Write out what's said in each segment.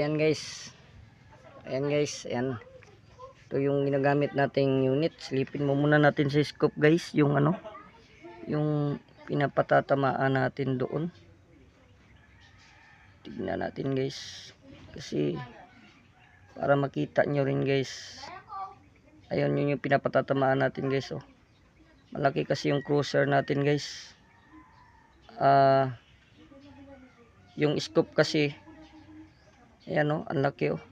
ayan guys. Ayan guys, ayan. Ito yung ginagamit nating unit. Silipin mo muna natin sa scope guys, yung ano, yung pinapatatamaan natin doon. Tignan natin guys. Kasi para makita nyo rin guys. Ayun yun yung pinapatatamaan natin guys oh. Malaki kasi yung cruiser natin guys. Ah yung scope kasi ayan oh, ang laki oh.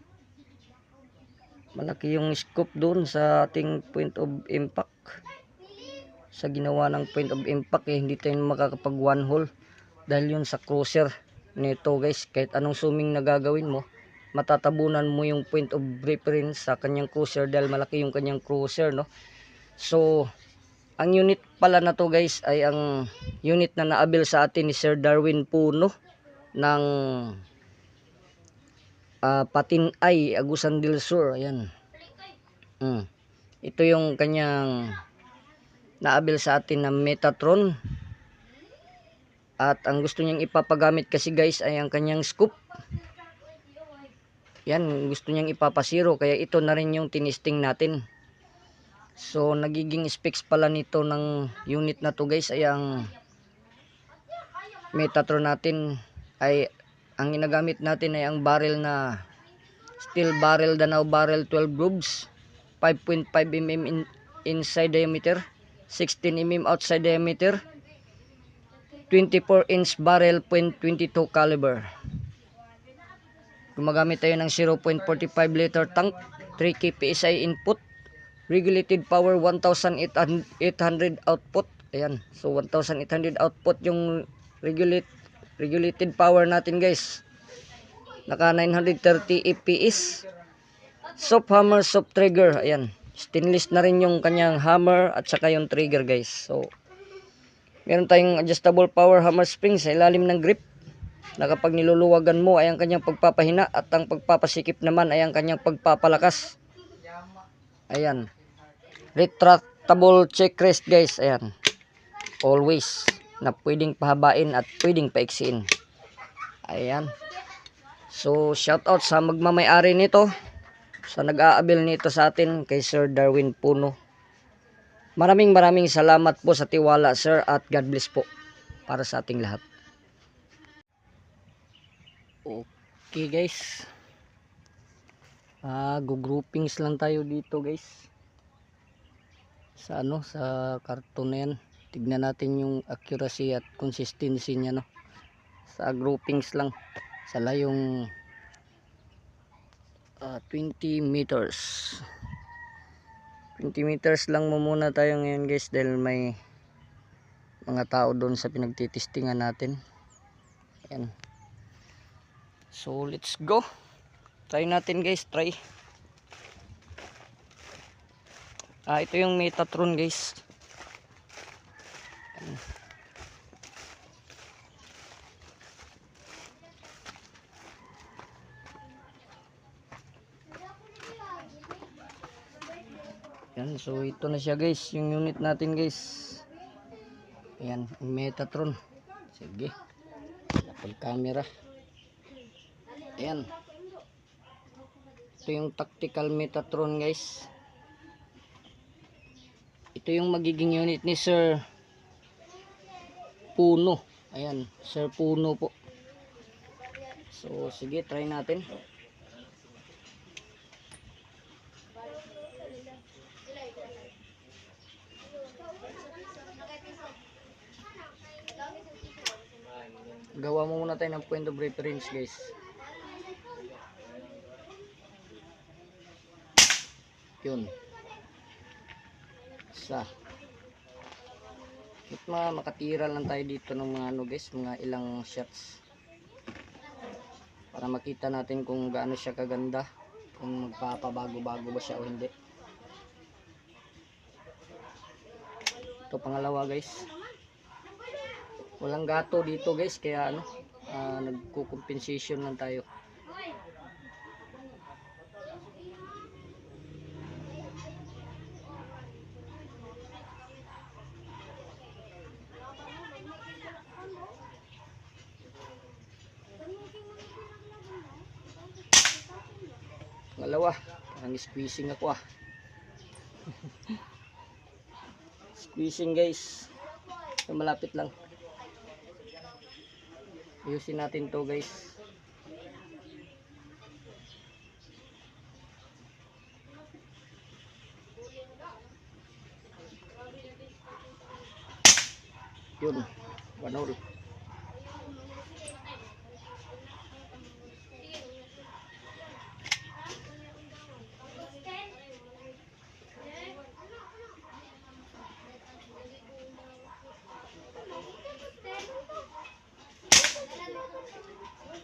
Malaki yung scope doon sa ating point of impact. Sa ginawa ng point of impact eh, hindi tayo makakapag one hole dahil yun sa cruiser nito guys kahit anong zooming na gagawin mo matatabunan mo yung point of reference sa kanyang cruiser dahil malaki yung kanyang cruiser no so ang unit pala na to guys ay ang unit na naabil sa atin ni Sir Darwin Puno ng ah, Patin Ay Agusan del Sur ayan mm. ito yung kanyang naabil sa atin na Metatron at ang gusto niyang ipapagamit kasi guys ay ang kanyang scoop. Yan, gusto niyang ipapasiro kaya ito na rin yung tinisting natin. So nagiging specs pala nito ng unit na to guys ay ang Metatron natin ay ang ginagamit natin ay ang barrel na steel barrel Danau barrel 12 grooves. 5.5 mm in, inside diameter 16 mm outside diameter 24 inch barrel .22 caliber. Gumagamit tayo ng 0.45 liter tank 3 kpsi input regulated power 1800 output. Ayan so 1800 output yung regulate regulated power natin guys naka 930 fps soft hammer soft trigger ayan stainless na rin yung kanyang hammer at saka yung trigger guys so Meron tayong adjustable power hammer spring sa ilalim ng grip na kapag niluluwagan mo ay ang kanyang pagpapahina at ang pagpapasikip naman ay ang kanyang pagpapalakas. Ayan. Retractable checkrest guys. Ayan. Always na pwedeng pahabain at pwedeng paiksiin. Ayan. So shout out sa magmamayari nito sa nag-aabil nito sa atin kay Sir Darwin Puno. Maraming maraming salamat po sa tiwala sir at God bless po para sa ating lahat. Okay guys. Ah, groupings lang tayo dito guys. Sa ano, sa karton na yan. Tignan natin yung accuracy at consistency niya no. Sa groupings lang. Sa layong ah, 20 meters. 20 meters lang mo muna tayo ngayon guys dahil may mga tao doon sa pinagtitistingan natin ayan so let's go try natin guys try ah ito yung Metatron guys. Yan, so ito na siya guys, yung unit natin guys. Ayan, Metatron. Sige. Lapag camera. Ayan. Ito yung tactical Metatron guys. Ito yung magiging unit ni Sir Puno. Ayan, Sir Puno po. So, sige, try natin. gawa mo muna tayo ng point of reference guys yun isa At ma makatira lang tayo dito ng mga ano guys mga ilang shots? Para makita natin kung gaano siya kaganda kung magpapabago-bago ba siya o hindi. Ito pangalawa guys. Walang gato dito guys kaya ano uh, nagko-compensation lang tayo Dalawa. Parang squeezing ako ah. squeezing guys. So, malapit lang. Ayusin natin to guys. Yun. Banol.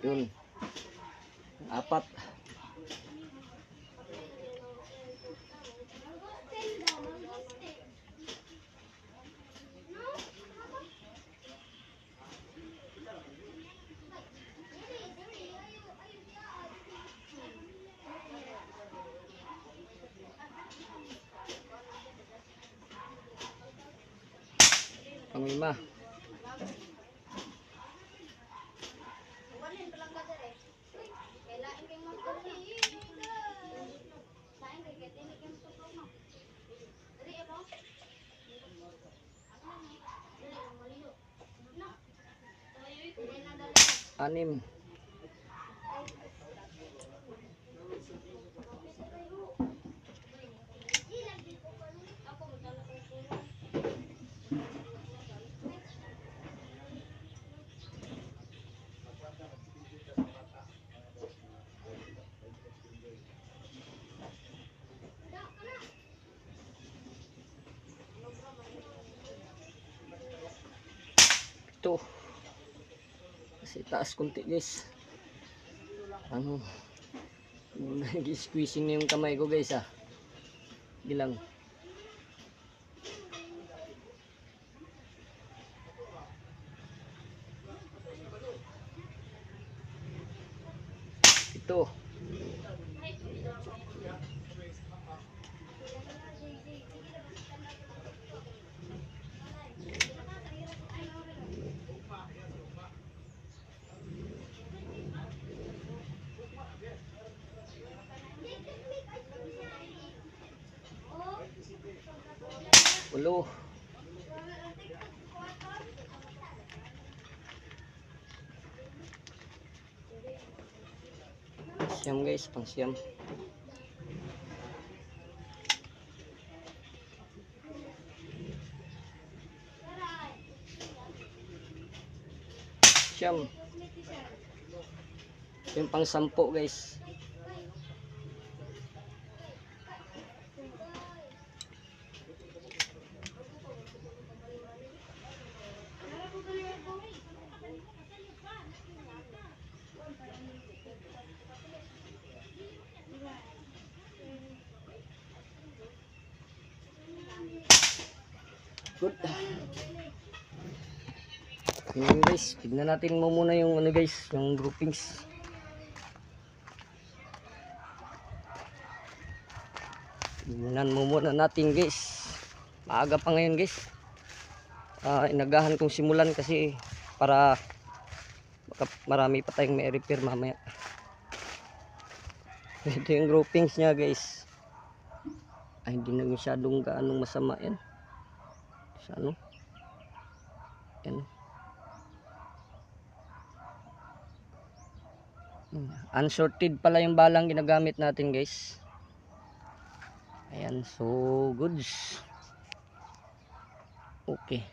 Yun. Apat. Pangima. Anim. Ito. Kasi taas kunti guys. Ano? Nag-squeezing na yung kamay ko guys ah. Bilang. Ito. Ulo. Siyam guys, pang siyam. Siyam. Yung pang sampo guys. Good. Yun guys, tignan natin mo muna yung ano guys, yung groupings. Tignan mo muna natin guys. Maaga pa ngayon guys. Ah, inagahan kong simulan kasi para baka marami pa tayong may repair mamaya. Ito yung groupings niya guys. Ay, hindi na masyadong gaanong masama yan sa ano. Yan. Hmm, unsorted pala yung balang ginagamit natin guys. Ayan so goods. Okay